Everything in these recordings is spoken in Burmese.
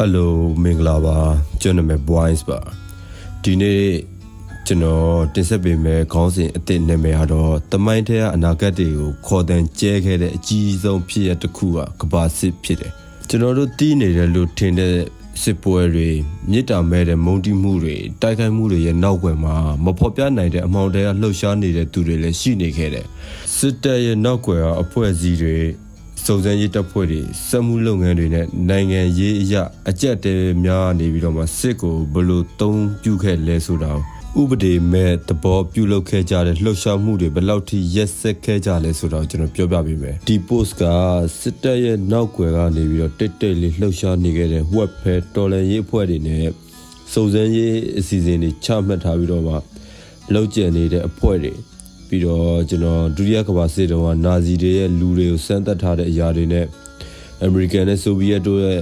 ဟယ်လိုမင်္ဂလာပါကျွန်တော်နာမည် Boys ပါဒီနေ့ကျွန်တော်တင်ဆက်ပေးမယ့်ခေါင်းစဉ်အသစ်နာမည်ကတော့တမိုင်းထဲကအနာဂတ်တွေကိုခေါ်တန်ကျဲခဲ့တဲ့အကြီးဆုံးဖြစ်ရတစ်ခုကကဘာစစ်ဖြစ်တယ်ကျွန်တော်တို့တီးနေတယ်လို့ထင်တဲ့စစ်ပွဲတွေမြေတားမဲ့တဲ့မုံတီးမှုတွေတိုက်ခိုက်မှုတွေရဲ့နောက်ွယ်မှာမဖော်ပြနိုင်တဲ့အမောင်တွေကလှုပ်ရှားနေတဲ့သူတွေလည်းရှိနေခဲ့တယ်စစ်တပ်ရဲ့နောက်ွယ်ကအဖွဲ့အစည်းတွေ စုံစမ်းရေးတပ်ဖွဲ့တွေစက်မှုလုပ်ငန်းတွေနဲ့နိုင်ငံရေးအရာအကြက်တဲများနေပြီးတော့မှစစ်ကိုဘယ်လိုတုံးပြုခဲ့လဲဆိုတာကိုဥပဒေမဲ့သဘောပြုလုပ်ခဲ့ကြတဲ့လှုပ်ရှားမှုတွေဘယ်လောက်ထိရက်စက်ခဲ့ကြလဲဆိုတာကိုကျွန်တော်ပြောပြပေးမယ်ဒီ post ကစစ်တပ်ရဲ့နောက်ွယ်ကနေပြီးတော့တိတ်တိတ်လေးလှုပ်ရှားနေခဲ့တဲ့ web ဖဲတော်လန်ရေးအဖွဲ့တွေနဲ့စုံစမ်းရေးအစီအစဉ်တွေချမှတ်ထားပြီးတော့မှလောက်ကျန်နေတဲ့အဖွဲ့တွေ ပြီးတော့ကျွန်တော်ဒုတိယကမ္ဘာစစ်တုန်းကနာဇီတွေရဲ့လူတွေကိုစမ်းသပ်ထားတဲ့အရာတွေနဲ့အမေရိကန်နဲ့ဆိုဗီယက်တို့ရဲ့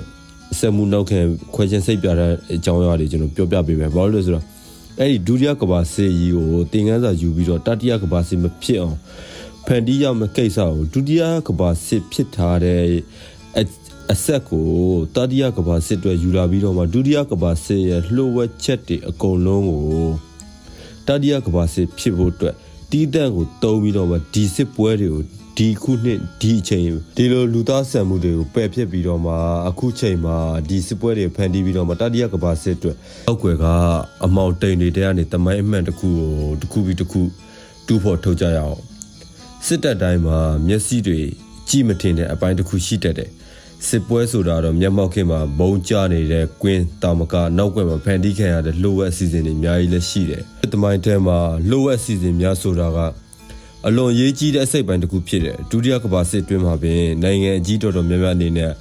စက်မှုနောက်ခံခွဲခြားစိတ်ပြတဲ့အကြောင်းအရာတွေကျွန်တော်ပြောပြပေးမယ်ဘာလို့လဲဆိုတော့အဲ့ဒီဒုတိယကမ္ဘာစစ်ကြီးကိုတင်ကန်းစာယူပြီးတော့တတိယကမ္ဘာစစ်မဖြစ်အောင်ဖန်တီးရမယ့်ကိစ္စကိုဒုတိယကမ္ဘာစစ်ဖြစ်ထားတဲ့အအဆက်ကိုတတိယကမ္ဘာစစ်အတွက်ယူလာပြီးတော့မှဒုတိယကမ္ဘာစစ်ရဲ့လှုပ်ဝက်ချက်တွေအကုန်လုံးကိုတတိယကမ္ဘာစစ်ဖြစ်ဖို့အတွက် တီးတန့်ကိုတုံးပြီးတော့မှဒီစစ်ပွဲတွေကိုဒီခုနှစ်ဒီအချိန်ဒီလိုလူသားဆန်မှုတွေကိုပယ်ဖြစ်ပြီးတော့မှအခုချိန်မှာဒီစစ်ပွဲတွေဖန်တီးပြီးတော့မှတတိယကမ္ဘာစစ်အတွက်အောက်ွယ်ကအမောင်တိန်တွေတဲကနေတမိုင်းအမှန်တစ်ခုကိုတစ်ခုပြီးတစ်ခုတူးဖို့ထုတ်ကြရအောင်စစ်တပ်တိုင်းမှာမျက်စိတွေကြည့်မထင်တဲ့အပိုင်းတစ်ခုရှိတတ်တယ် စစ်ပွဲဆိုတာတော့မျက်မှောက်ခင်မှာဘုံကျနေတဲ့ကွင်းတာမကနောက်ွယ်မှာဖန်တီးခံရတဲ့လှုပ်ဝက်အစီအစဉ်တွေအများကြီးလည်းရှိတယ်။တမိုင်းထဲမှာလှုပ်ဝက်အစီအစဉ်များဆိုတာကအလွန်ရေးကြီးတဲ့အစိတ်ပိုင်းတစ်ခုဖြစ်တယ်။ဒုတိယကမ္ဘာစစ်တွင်းမှာပင်နိုင်ငံအကြီးတော်တော်များများအနေနဲ့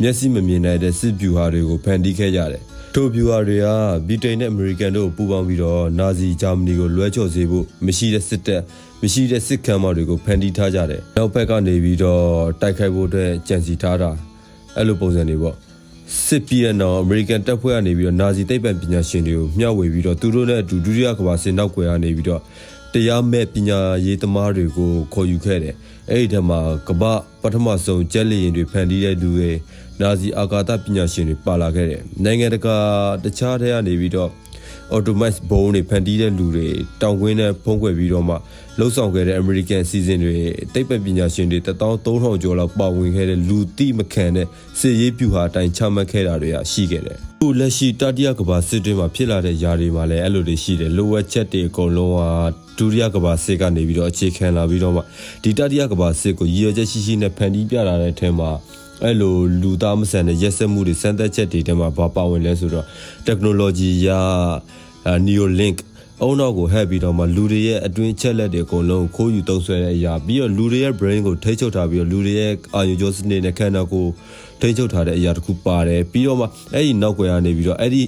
မျက်စိမမြင်နိုင်တဲ့စစ်ဗျူဟာတွေကိုဖန်တီးခဲ့ကြတယ်။ထိုဗျူဟာတွေကဗြိတိန်နဲ့အမေရိကန်တို့ပူးပေါင်းပြီးတော့နာဇီဂျာမနီကိုလွှဲချော်စေဖို့မရှိတဲ့စစ်တပ်မရှိတဲ့စစ်ကမ်းမတွေကိုဖန်တီးထားကြတယ်။နောက်ဘက်ကနေပြီးတော့တိုက်ခိုက်ဖို့အတွက်ကြံစီထားတာ အဲ့လိုပုံစံတွေပေါ့။စစ်ပြည်နော်အမေရိကန်တပ်ဖွဲ့ကနေပြီးတော့နာဇီသိပ္ပံပညာရှင်တွေကိုမျှဝေပြီးတော့သူတို့နဲ့အတူဒုတိယကမ္ဘာစစ်နောက်ွယ်ကနေပြီးတော့တရားမဲ့ပညာရေးသမားတွေကိုခေါ်ယူခဲ့တယ်။အဲ့ဒီထက်မှာကမ္ဘာပထမဆုံးကျက်လီရင်တွေဖန်တီးတဲ့လူတွေနာဇီအာကာသပညာရှင်တွေပါလာခဲ့တယ်။နိုင်ငံတကာတခြားထဲကနေပြီးတော့ automate ဘုံတွေဖန်တီးတဲ့လူတွေတောင်ကွင်းနဲ့ဖုံးကွယ်ပြီးတော့မှလှုပ်ဆောင်ခဲ့တဲ့ American season တွေတိတ်ပပညာရှင်တွေ13000ကျော်လောက်ပါဝင်ခဲ့တဲ့လူတိမခံတဲ့စစ်ရေးပြူဟာအတိုင်းချမှတ်ခဲ့တာတွေကရှိခဲ့တယ်။အခုလက်ရှိတတိယကမ္ဘာစစ်တွင်းမှာဖြစ်လာတဲ့ຢာတွေမှာလည်းအဲ့လိုတွေရှိတယ်။လိုဝက်ချက်တွေအကုန်လုံးဟာဒုတိယကမ္ဘာစစ်ကနေပြီးတော့အခြေခံလာပြီးတော့မှဒီတတိယကမ္ဘာစစ်ကိုရည်ရွယ်ချက်ရှိရှိနဲ့ဖန်တီးပြလာတဲ့အထက်မှာ အဲ့လိုလူသားမဆန်တဲ့ရက်စက်မှုတွေစမ်းသပ်ချက်တွေထဲမှာဘာပါဝင်လဲဆိုတော့ technology ရ neolink အုံနောက်ကိုဟက်ပြီးတော့မှလူတွေရဲ့အတွင်းချက်လက်တွေအကုန်လုံးခိုးယူသုံးဆွဲတဲ့အရာပြီးတော့လူတွေရဲ့ brain ကိုထိ ंछ ုပ်ထားပြီးတော့လူတွေရဲ့အာရုံကြောစနစ်နဲ့ခန္ဓာကိုယ်ထိ ंछ ုပ်ထားတဲ့အရာတစ်ခုပါတယ်ပြီးတော့မှအဲ့ဒီနောက်ွယ်ကနေပြီးတော့အဲ့ဒီ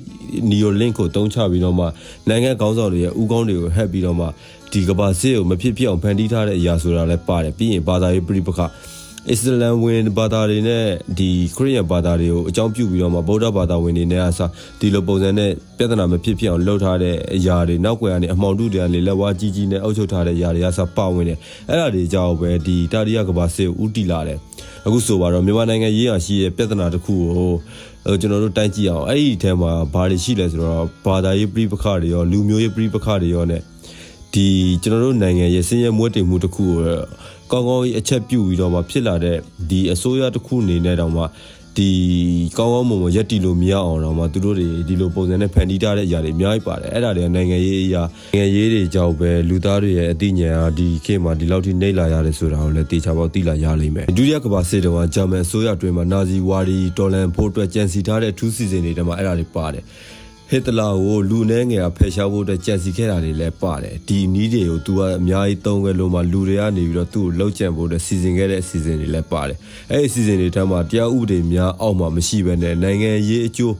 neolink ကိုတုံးချပြီးတော့မှနိုင်ငံကောင်းဆောင်တွေရဲ့ဥကောင်းတွေကိုဟက်ပြီးတော့မှဒီကဘာစစ်ကိုမဖြစ်ဖြစ်အောင်ဖန်တီးထားတဲ့အရာဆိုတာလည်းပါတယ်ပြီးရင်ဘာသာရေးပြိပခ အစ္စလမ်ဝင်ဘာသာတွေနဲ့ဒီခရစ်ယာန်ဘာသာတွေကိုအကြောင်းပြုပြီးတော့မှဗုဒ္ဓဘာသာဝင်တွေနဲ့အစားဒီလိုပုံစံနဲ့ပြဿနာမဖြစ်ဖြစ်အောင်လှုပ်ထားတဲ့အရာတွေနောက်ွယ်ကနေအမှောင်တုတွေကနေလက်ဝါးကြီးကြီးနဲ့အုပ်ချုပ်ထားတဲ့အရာတွေကစားပါဝင်တယ်အဲ့ဒါတွေကြောင့်ပဲဒီတာရိယကဘာစစ်ကိုဥတီလာတယ်အခုဆိုပါတော့မြန်မာနိုင်ငံရေးရရှိရဲ့ပြဿနာတစ်ခုကိုဟိုကျွန်တော်တို့တိုင်းကြည့်အောင်အဲ့ဒီအဲမှာဘာတွေရှိလဲဆိုတော့ဘာသာရေးပြိပခတွေရောလူမျိုးရေးပြိပခတွေရော ਨੇ ဒီကျွန်တော်တို့နိုင်ငံရဲ့စင်ရဲမွေးတင်မှုတစ်ခုကို ကောင်းကောင်းကြီးအချက်ပြုပြီးတော့မှဖြစ်လာတဲ့ဒီအစိုးရတစ်ခုအနေနဲ့တောင်မှဒီကောင်းကောင်းမွန်မွန်ရက်တီလို့မရအောင်တော့မှသူတို့တွေဒီလိုပုံစံနဲ့ဖန်တီးထားတဲ့အရာတွေအများကြီးပါတယ်အဲ့ဒါတွေကနိုင်ငံရေးအရာနိုင်ငံရေးတွေကြောင့်ပဲလူသားတွေရဲ့အသိဉာဏ်ဟာဒီခေတ်မှာဒီလောက်ထိနှိမ့်လာရတယ်ဆိုတာကိုလည်းတေချာပေါက်သိလာရလိမ့်မယ်ဒုတိယကမ္ဘာစစ်တုန်းကဂျာမန်အစိုးရအတွင်းမှာနာဇီဝါဒီတော်လန်ဖို့အတွက်ကြံစီထားတဲ့အထူးစီစဉ်တွေထဲမှာအဲ့ဒါတွေပါတယ် ဟစ်တလာကိုလူနှဲငယ်ကဖယ်ရှားဖို့အတွက်ကြံစီခဲ့တာတွေလည်းပါတယ်ဒီနီးတွေကို तू ကအများကြီးသုံးခဲ့လို့မှလူတွေကနေပြီးတော့သူ့ကိုလှုပ်ကြံဖို့အတွက်စီစဉ်ခဲ့တဲ့အစီအစဉ်တွေလည်းပါတယ်အဲ့ဒီအစီအစဉ်တွေထဲမှာတရားဥပဒေများအောက်မှာမရှိဘဲနဲ့နိုင်ငံရေးအကျိုး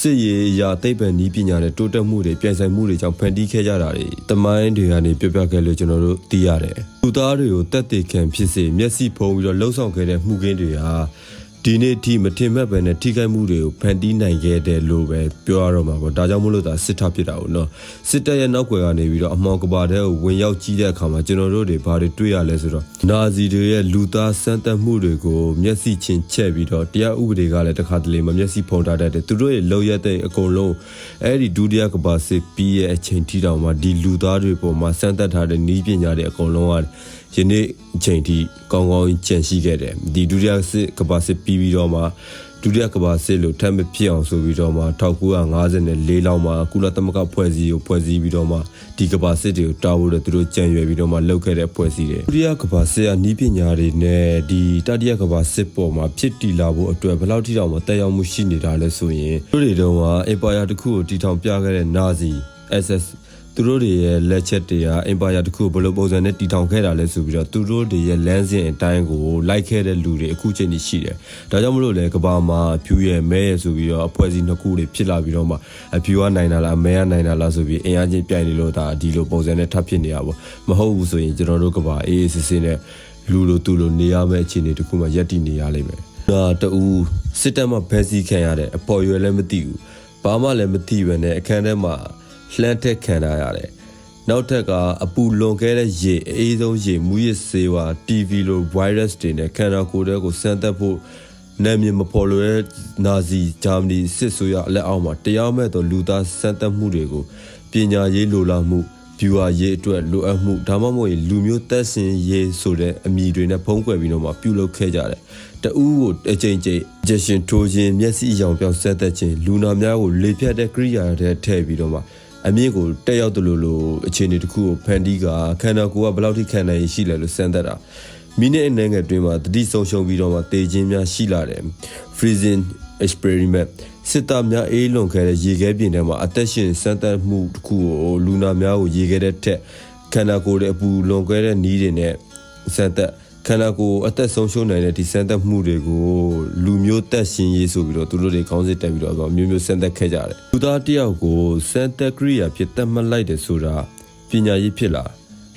စစ်ရေးအရာသိပ္ပံနည်းပညာနဲ့တိုးတက်မှုတွေပြိုင်ဆိုင်မှုတွေကြောင့်ဖန်တီးခဲ့ကြတာတွေတမိုင်းတွေကနေပြပြခဲ့လို့ကျွန်တော်တို့သိရတယ်လူသားတွေကိုတက်တေခံဖြစ်စေမျက်စိဖုံးပြီးတော့လှုပ်ဆောင်ခဲ့တဲ့မှုခင်းတွေဟာ ဒဒီနေ့ထိမထင်မှတ်ပဲနဲ့ထိခိုက်မှုတွေကိုဖန်တီးနိုင်ခဲ့တယ်လို့ပဲပြောရတော့မှာပေါ့ဒါကြောင့်မို့လို့ဒါစစ်တပ်ဖြစ်တာကိုနော်စစ်တပ်ရဲ့နောက်ွယ်ကနေပြီးတော့အမောင်ကဘာတဲ့ကိုဝင်ရောက်ကြီးတဲ့အခါမှာကျွန်တော်တို့တွေဘာတွေတွေ့ရလဲဆိုတော့နာဇီတွေရဲ့လူသားစမ်းသပ်မှုတွေကိုမျက်စိချင်းချက်ပြီးတော့တရားဥပဒေကလည်းတစ်ခါတလေမမျက်စိဖုံထားတတ်တယ်သူတို့ရဲ့လောက်ရက်တဲ့အကုန်လုံးအဲ့ဒီဒုတိယကဘာစစ်ပြီးရဲ့အချိန်ထိတောင်မှဒီလူသားတွေပေါ်မှာစမ်းသပ်ထားတဲ့ဤပညာတွေအကုန်လုံးက ယနေ့အချိန်ထိကောင်းကောင်းကြန့်ရှိခဲ့တယ်ဒီဒုတိယစစ်ကဘာစစ်ပြီးပြီးတော့မှဒုတိယကဘာစစ်လို့ထပ်မဖြစ်အောင်ဆိုပြီးတော့မှ1954လောက်မှာကုလသမဂ္ဂဖွဲ့စည်းကိုဖွဲ့စည်းပြီးတော့မှဒီကဘာစစ်တွေကိုတာဖို့တဲ့သူတို့ကြံရွယ်ပြီးတော့မှလုပ်ခဲ့တဲ့ဖွဲ့စည်းတယ်ဒုတိယကဘာစစ်ကဤပညာတွေနဲ့ဒီတတိယကဘာစစ်ပေါ်မှာဖြစ်တည်လာဖို့အတွက်ဘယ်လောက်ထိတောင်မှတက်ရောက်မှုရှိနေတာလဲဆိုရင်သူတို့တွေတော့ကအင်ပါယာတစ်ခုကိုတည်ထောင်ပြခဲ့တဲ့နာဇီ SS သူတို့တွေရဲ့လက်ချက်တွေကအင်ပါယာတစ်ခုကိုဘယ်လိုပုံစံနဲ့တည်ထောင်ခဲ့တာလဲဆိုပြီးတော့သူတို့တွေရဲ့လမ်းစဉ်အတိုင်းကိုလိုက်ခဲ့တဲ့လူတွေအခုချိန်ကြီးရှိတယ်။ဒါကြောင့်မလို့လေကဘာမှာဖြူရဲ့မဲရဲ့ဆိုပြီးတော့အဖွဲ့အစည်းနှစ်ခုတွေဖြစ်လာပြီးတော့မှအဖြူကနိုင်တာလားအမဲကနိုင်တာလားဆိုပြီးအင်အားချင်းပြိုင်နေလို့ဒါဒီလိုပုံစံနဲ့ထပ်ဖြစ်နေရပါဘော။မဟုတ်ဘူးဆိုရင်ကျွန်တော်တို့ကဘာအေးအေးဆေးဆေးနဲ့လူလိုသူလိုနေရမယ့်အခြေအနေတစ်ခုမှရပ်တည်နေရလိမ့်မယ်။ဒါတူစစ်တပ်မှဖယ်စီခံရတဲ့အပေါ်ရွယ်လည်းမသိဘူး။ဘာမှလည်းမသိပဲနဲ့အခန်းထဲမှာ လှမ်းထက်ခံရရတယ်။နောက်ထပ်ကအပူလွန်ခဲ့တဲ့ရေအေးဆုံးရေမူရစ်ဆေးဝါ TV လို virus တွေနဲ့ခန္ဓာကိုယ်တွေကိုစမ်းသပ်ဖို့နာမည်မဖော်လို့တဲ့နာဇီဂျာမနီစစ်ဆိုရအလက်အောက်မှာတရားမဲ့သောလူသားစမ်းသပ်မှုတွေကိုပညာရေးလိုလားမှု viewer ရေးအတွက်လိုအပ်မှုဒါမှမဟုတ်ရင်လူမျိုးတက်ဆင်ရေးဆိုတဲ့အမည်တွေနဲ့ဖုံးကွယ်ပြီးတော့မှပြုလုပ်ခဲ့ကြတယ်။တဦးကိုအချိန်ချင်းဂျက်ရှင်ထိုးခြင်းမျက်စိအရောင်ပြောင်းဆက်သက်ခြင်းလူနာများကိုလေဖြတ်တဲ့ကိရိယာတွေထည့်ပြီးတော့မှ အမြင့်ကိုတက်ရောက်တယ်လို့လို့အခြေအနေတစ်ခုကိုဖန်တီးကခန္ဓာကိုယ်ကဘယ်လောက်ထိခံနိုင်ရရှိလဲလို့စမ်းသပ်တာမိနစ်အနည်းငယ်တွင်မှာတတိဆုံးရှုံးပြီးတော့မှတေခြင်းများရှိလာတယ် freezing experiment စစ်သားများအေးလွန်ခဲ့တဲ့ရေခဲပြင်ထဲမှာအသက်ရှင်စမ်းသပ်မှုတစ်ခုကိုလူနာများကိုရေခဲတဲ့ထက်ခန္ဓာကိုယ်ရဲ့အပူလွန်ခဲ့တဲ့နီးတွေနဲ့စမ်းသပ် ခန္ဓာကိုယ်အသက်ဆုံးရှုံးနိုင်တဲ့ဒီစမ်းသပ်မှုတွေကိုလူမျိုးတက်ရှင်ရေးဆိုပြီးတော့သူတို့တွေခေါင်းစစ်တက်ပြီးတော့မျိုးမျိုးစမ်းသပ်ခဲ့ကြတယ်လူသားတယောက်ကိုစမ်းသပ်ကရိယာဖြစ်တတ်မှတ်လိုက်တယ်ဆိုတာပညာရေးဖြစ်လား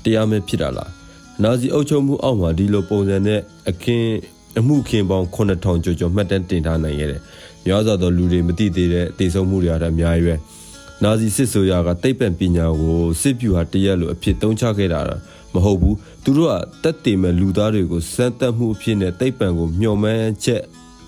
တရားမဲ့ဖြစ်တာလားနာဇီအုပ်ချုပ်မှုအောက်မှာဒီလိုပုံစံနဲ့အခင်းအမှုခင်ပေါင်း9000ကျော်ကျော်မှတ်တမ်းတင်ထားနိုင်ခဲ့တယ်။များစွာသောလူတွေမသိသေးတဲ့တည်ဆုံမှုတွေအားအများကြီးပဲ။နာဇီစစ်ဆိုရကတိတ်ပံပညာကိုစစ်ဗျူဟာတရက်လိုအဖြစ်သုံးချခဲ့တာ မဟုတ်ဘူး။သူတို့ကတက်တည်မဲ့လူသားတွေကိုစမ်းသပ်မှုအဖြစ်နဲ့တိတ်ပံကိုမျှော်မှန်းချက်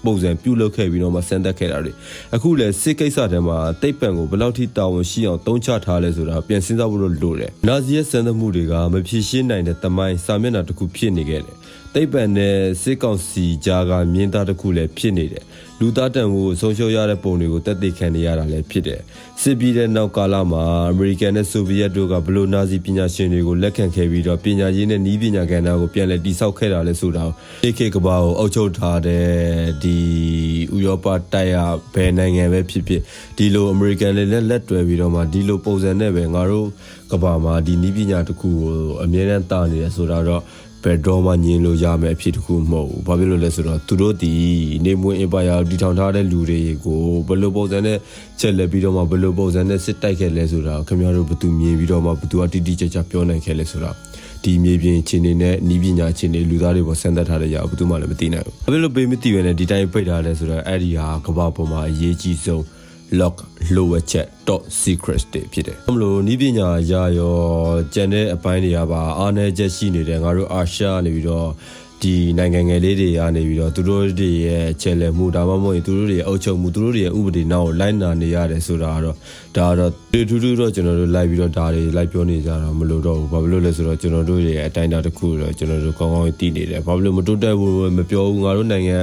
ပုံစံပြုလုပ်ခဲ့ပြီးတော့မှစမ်းသပ်ခဲ့တာတွေအခုလဲစစ်ကိစ္စတည်းမှာတိတ်ပံကိုဘယ်လောက်ထိတာဝန်ရှိအောင်တုံးချထားလဲဆိုတာပြန်စဉ်းစားဖို့လိုတယ်။နာဇီရဲ့စမ်းသပ်မှုတွေကမဖြစ်ရှင်းနိုင်တဲ့တမိုင်းစာမျက်နှာတစ်ခုဖြစ်နေခဲ့တယ်။ တိတ်ပံနဲ့စစ်ကောင်စီကြားကမြင်းသားတစ်ခုလည်းဖြစ်နေတယ်။လူသားတန်ကိုဆုံးရှုံးရတဲ့ပုံတွေကိုတက်သိခံနေရတာလည်းဖြစ်တယ်။စစ်ပြီးတဲ့နောက်ကာလမှာအမေရိကန်နဲ့ဆိုဗီယက်တို့ကဘလို့နာဇီပညာရှင်တွေကိုလက်ခံခဲ့ပြီးတော့ပညာရေးနဲ့နည်းပညာကဏ္ဍကိုပြန်လည်တည်ဆောက်ခဲ့တာလဲဆိုတာကို AK ကဘာကိုအုပ်ချုပ်ထားတဲ့ဒီဥရောပတိုက်ရဘယ်နိုင်ငံပဲဖြစ်ဖြစ်ဒီလိုအမေရိကန်တွေနဲ့လက်တွဲပြီးတော့မှဒီလိုပုံစံနဲ့ပဲငါတို့ကဘာမှာဒီနည်းပညာတစ်ခုကိုအမြဲတမ်းတာနေရဆိုတာတော့ ဘယ်တော့မှညင်လို့ရမယ်အဖြစ်တခုမဟုတ်ဘူး။ဘာဖြစ်လို့လဲဆိုတော့သူတို့ဒီနေမွေးအင်ပါယာတီထောင်ထားတဲ့လူတွေကိုဘယ်လိုပုံစံနဲ့ချက်လက်ပြီးတော့မှဘယ်လိုပုံစံနဲ့စစ်တိုက်ခဲ့လဲဆိုတာခင်ဗျားတို့ဘယ်သူမြင်ပြီးတော့မှဘယ်သူကတိတိကျကျပြောနိုင်ခဲ့လဲဆိုတာဒီမြေပြင်ခြေနေနဲ့နီးပညာခြေနေလူသားတွေပေါ်ဆန်းသက်ထားတဲ့ຢာဘယ်သူမှလည်းမသိနိုင်ဘူး။ဘာဖြစ်လို့ပေးမသိရလဲဒီတိုင်းပိတ်ထားလဲဆိုတော့အဲ့ဒီဟာကမ္ဘာပေါ်မှာအရေးကြီးဆုံး lock lower chat dot secrets တွေဖြစ်တယ်။အဲ့လိုနီးပညာရာရောကျန်တဲ့အပိုင်းတွေကပါအားနည်းချက်ရှိနေတယ်ငါတို့အာရှနေပြီးတော့ ဒီနိုင်ငံငယ်လေးတွေကနေပြီးတော့သူတို့တွေရဲ့ချဲလည်မှုဒါမှမဟုတ်ရင်သူတို့တွေရဲ့အုပ်ချုပ်မှုသူတို့တွေရဲ့ဥပဒေနောက်ကိုလိုက်နာနေရတယ်ဆိုတာကတော့ဒါကတော့တူတူတူတော့ကျွန်တော်တို့လိုက်ပြီးတော့ဒါတွေလိုက်ပြောနေကြတာမလို့တော့ဘူးဘာဖြစ်လို့လဲဆိုတော့ကျွန်တော်တို့ရဲ့အတိုင်းအတာတစ်ခုတော့ကျွန်တော်တို့ကောင်းကောင်းသိနေတယ်ဘာဖြစ်လို့မတိုးတက်ဘူးမပြောဘူးငါတို့နိုင်ငံ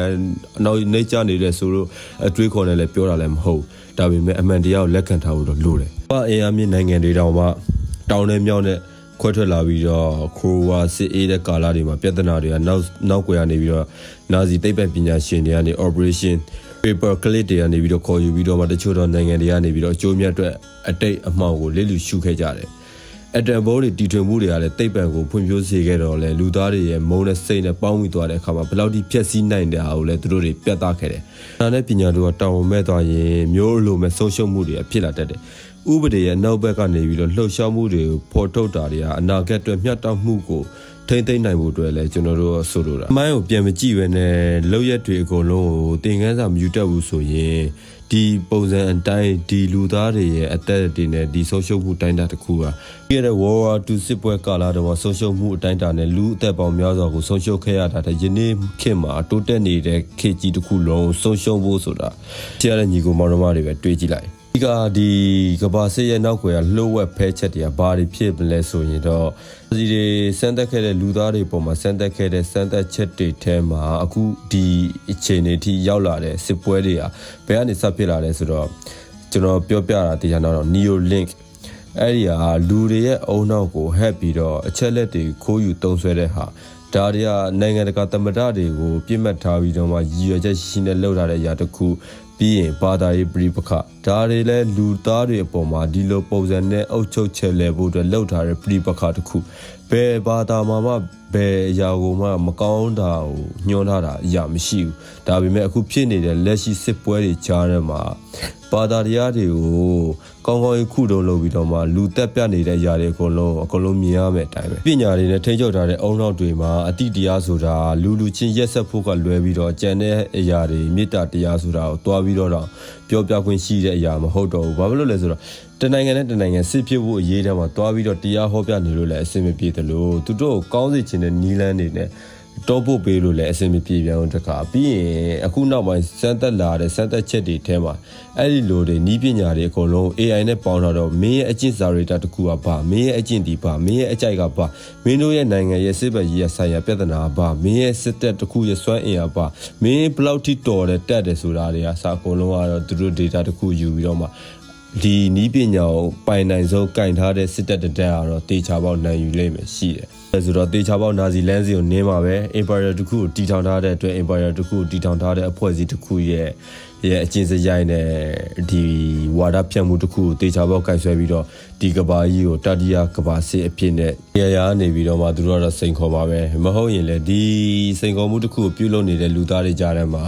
အနောက်နေကြနေတဲ့ဆိုတော့အတွေးခေါ်နေလဲပြောတာလည်းမဟုတ်ဒါပေမဲ့အမှန်တရားကိုလက်ခံထားဖို့တော့လိုတယ်။ဘာအင်အားမြင့်နိုင်ငံတွေတောင်မှတောင်းနေမြောင်းနဲ့ ခွဲထွက်လာပြီးတော့ခိုဝါစစ်အေးတဲ့ကာလတွေမှာပြဿနာတွေကနောက်နောက်ကွယ်ကနေပြီးတော့နာဇီသိပ္ပံပညာရှင်တွေကနေ operation paper clip တွေကနေပြီးတော့ခေါ်ယူပြီးတော့မှတချို့တော့နိုင်ငံတွေကနေပြီးတော့အကျိုးမြတ်အတွက်အတိတ်အမှောင်ကိုလစ်လူရှုခဲ့ကြတယ်အတန်ဘောတွေတီထွင်မှုတွေကလည်းတိတ်ပံကိုဖွံ့ဖြိုးစေခဲ့တော့လဲလူသားတွေရဲ့မုန်းတဲ့စိတ်နဲ့ပေါင်းမိသွားတဲ့အခါမှာဘယ်လောက်ထိဖျက်ဆီးနိုင်တဲ့ဟာကိုလည်းသူတို့တွေပြတ်သားခဲ့တယ်။ဒါနဲ့ပညာတို့ကတောင်းဝမဲ့သွားရင်မျိုးလိုမဲ့ဆုံးရှုံးမှုတွေဖြစ်လာတတ်တယ်။ ဥပဒေရဲ့နောက်ဘက်ကနေပြီးတော့လှုပ်ရှားမှုတွေကိုဖော်ထုတ်တာတွေဟာအနာဂတ်အတွက်မျှတမှုကိုထိမ့်သိမ့်နိုင်ဖို့အတွက်လည်းကျွန်တော်တို့ကဆိုလိုတာအမိုင်းကိုပြန်မကြည့်ပဲနဲ့လောက်ရက်တွေအကုန်လုံးကိုသင်ခန်းစာမယူတတ်ဘူးဆိုရင်ဒီပုံစံအတိုင်းဒီလူသားတွေရဲ့အသက်တွေနဲ့ဒီဆုံးရှုံးမှုတိုင်းတာတစ်ခုကပြည့်တဲ့ World War II စစ်ပွဲကာလတုန်းကဆုံးရှုံးမှုအတိုင်းတာနဲ့လူအသက်ပေါင်းများစွာကိုဆုံးရှုံးခဲ့ရတာတဲ့ယနေ့ခေတ်မှာတိုးတက်နေတဲ့ခေတ်ကြီးတစ်ခုလုံးကိုဆုံးရှုံးဖို့ဆိုတာကြားတဲ့ညီကိုမောင်နှမတွေပဲတွေးကြည့်လိုက် ဒီကဒီကဘာစစ်ရဲ့နောက်ကွယ်ကလှုပ်ဝက်ဖဲချက်တွေကဘာတွေဖြစ်မလဲဆိုရင်တော့ဒီတွေစမ်းသက်ခဲ့တဲ့လူသားတွေပုံမှာစမ်းသက်ခဲ့တဲ့စမ်းသက်ချက်တွေထဲမှာအခုဒီအခြေအနေထိရောက်လာတဲ့စစ်ပွဲတွေကဘယ်ကနေစဖြစ်လာလဲဆိုတော့ကျွန်တော်ပြောပြတာတရားတော့ Neo Link အဲ့ဒီဟာလူတွေရဲ့အုံနောက်ကိုဟက်ပြီးတော့အချက်လက်တွေခိုးယူတုံးဆွဲတဲ့ဟာဒါတွေကနိုင်ငံတကာသမ္မတတွေကိုပြစ်မှတ်ထားပြီးတော့မှရည်ရွယ်ချက်ရှိရှိနဲ့လှုပ်ထားတဲ့အရာတစ်ခုပြီးရင်ဘာသာရေးပြိပခ ဒါတွေလည်းလူသားတွေအပေါ်မှာဒီလိုပုံစံနဲ့အုပ်ချုပ်ချက်လဲဖို့အတွက်လှုပ်ထားတဲ့ပြိပခတစ်ခုဘယ်ဘာသာမှာမှဘယ်အရာကိုမှမကောင်းတာကိုညွှန်းထားတာအရာမရှိဘူးဒါပေမဲ့အခုဖြစ်နေတဲ့လက်ရှိစစ်ပွဲတွေကြားထဲမှာဘာသာတရားတွေကိုကောင်းကောင်းကြီးခုတုံးလုပ်ပြီးတော့မှလူတက်ပြနေတဲ့ຢာတွေအကုန်လုံးအကုန်လုံးမြင်ရမယ်အတိုင်းပဲပညာတွေနဲ့ထိန်းချုပ်ထားတဲ့အုံနောက်တွေမှာအတိတရားဆိုတာလူလူချင်းရက်ဆက်ဖို့ကလွဲပြီးတော့ကြံတဲ့အရာတွေမေတ္တာတရားဆိုတာကိုတွားပြီးတော့တော့ ပြောပြခွင့်ရှိတဲ့အရာမဟုတ်တော့ဘူးဘာဖြစ်လို့လဲဆိုတော့တနိုင်ငံနဲ့တနိုင်ငံစစ်ဖြစ်ဖို့အရေးတမ်းမှာတွားပြီးတော့တရားဟောပြနေလို့လည်းအဆင်မပြေသလိုသူတို့ကိုကောင်းစေချင်တဲ့နီလန်းတွေနဲ့ တော့ဖို့ပေးလို့လည်းအဆင်မပြေပြန်အောင်တခါပြီးရင်အခုနောက်ပိုင်းစမ်းသက်လာတဲ့စမ်းသက်ချက်တွေထဲမှာအဲ့ဒီလိုတွေနီးပညာတွေအကုန်လုံး AI နဲ့ပေါင်းလာတော့မင်းရဲ့အကျင့်စာရိတ္တတစ်ခုကဘာမင်းရဲ့အကျင့်ဒီဘာမင်းရဲ့အကြိုက်ကဘာမင်းတို့ရဲ့နိုင်ငံရဲ့စစ်ဘက်ရေးရဆိုင်ရာပြဿနာဘာမင်းရဲ့စစ်တပ်တစ်ခုရဲ့စွမ်းအင်အားဘာမင်းဘယ်လောက်ထိတော်တယ်တက်တယ်ဆိုတာတွေကစာအကုန်လုံးကတော့သူတို့ data တစ်ခုယူပြီးတော့မှဒီနီးပညာကိုပိုင်နိုင်ဆုံးကင်ထားတဲ့စစ်တပ်တစ်တက်ကတော့တေချာပေါက်နိုင်ယူလိမ့်မယ်ရှိတယ်အဲ ဆိုတော့တေချာပေါက်နာဇီလန်းစီကိုနင်းမှာပဲ Empire တစ်ခုကိုတီထောင်ထားတဲ့အတွက် Empire တစ်ခုကိုတီထောင်ထားတဲ့အဖွဲ့အစည်းတစ်ခုရဲ့ ရဲ့အကျဉ်းစရိုက်နဲ့ဒီဝါဒဖြန့်မှုတစ်ခုကိုတေချာပေါက်ကင်ဆွဲပြီးတော့ဒီကဘာကြီးကိုတတိယကဘာစစ်အဖြစ်နဲ့ရရနေပြီးတော့မှသူတို့ကတော့စိန်ခေါ်ပါပဲမဟုတ်ရင်လည်းဒီစိန်ခေါ်မှုတစ်ခုကိုပြုလုပ်နေတဲ့လူသားတွေကြားထဲမှာ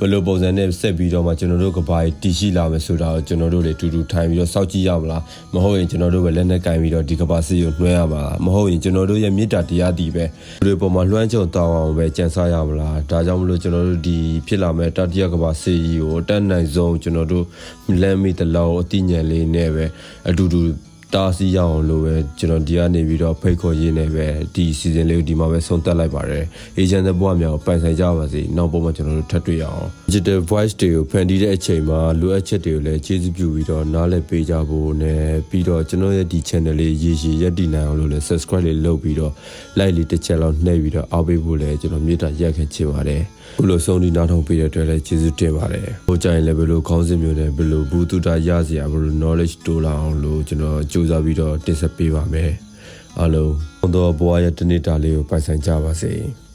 ဘယ်လိုပုံစံနဲ့ဆက်ပြီးတော့မှကျွန်တော်တို့ကဘာကြီးတည်ရှိလာမယ်ဆိုတာကိုကျွန်တော်တို့တွေတူတူထိုင်ပြီးတော့စောင့်ကြည့်ရမလားမဟုတ်ရင်ကျွန်တော်တို့ပဲလက်နဲ့ကင်ပြီးတော့ဒီကဘာစစ်ကိုနှွှဲရမှာလားမဟုတ်ရင်ကျွန်တော်တို့ရဲ့မေတ္တာတရားတည်ပဲဒီလိုပုံမှာလွှမ်းကြုံတောင်းအောင်ပဲကြံစားရမလားဒါကြောင့်မလို့ကျွန်တော်တို့ဒီဖြစ်လာမဲ့တတိယကဘာစစ်ကြီးကိုအတက်နိုင်ဆုံးကျွန်တော်တို့လမ်းမိတလောက်အတိညာဉ်လေးနဲ့ပဲအတူတူ တားစီရအောင်လို့ပဲကျွန်တော်ဒီကနေပြီးတော့ဖိတ်ခေါ်ရင်းနေပဲဒီ season လေးကိုဒီမှာပဲဆုံးသက်လိုက်ပါတယ် agent တဲ့ဘဝများကိုပိုင်ဆိုင်ကြပါစေနောက်ပုံမှာကျွန်တော်တို့ထပ်တွေ့ရအောင် digital voice တွေကိုဖန်တီးတဲ့အချိန်မှာလိုအပ်ချက်တွေကိုလည်းကျေးဇူးပြုပြီးတော့နားလည်ပေးကြဖို့နဲ့ပြီးတော့ကျွန်တော်ရဲ့ဒီ channel လေးရေရှည်ရပ်တည်နိုင်အောင်လို့လည်း subscribe လေးလုပ်ပြီးတော့ like လေးတစ်ချက်လောက်နှိပ်ပြီးတော့အောက်ပေးဖို့လည်းကျွန်တော်မေတ္တာရက်ခဲ့ချင်ပါတယ်ခုလိုဆုံးဒီနားထောင်ပေးတဲ့အတွက်လည်းကျေးဇူးတင်ပါတယ်။ဟိုကြရင်လည်းဘယ်လိုခေါင်းစဉ်မျိုးနဲ့ဘယ်လိုဘူးတုတာရစရာဘယ်လို knowledge တိုးလာအောင်လို့ကျွန်တော်စူးစမ်းပြီးတော့တင်ဆက်ပေးပါမယ်။အားလုံးဘုံတော်ဘွားရဲ့တနေ့တာလေးကိုပိုင်ဆိုင်ကြပါစေ။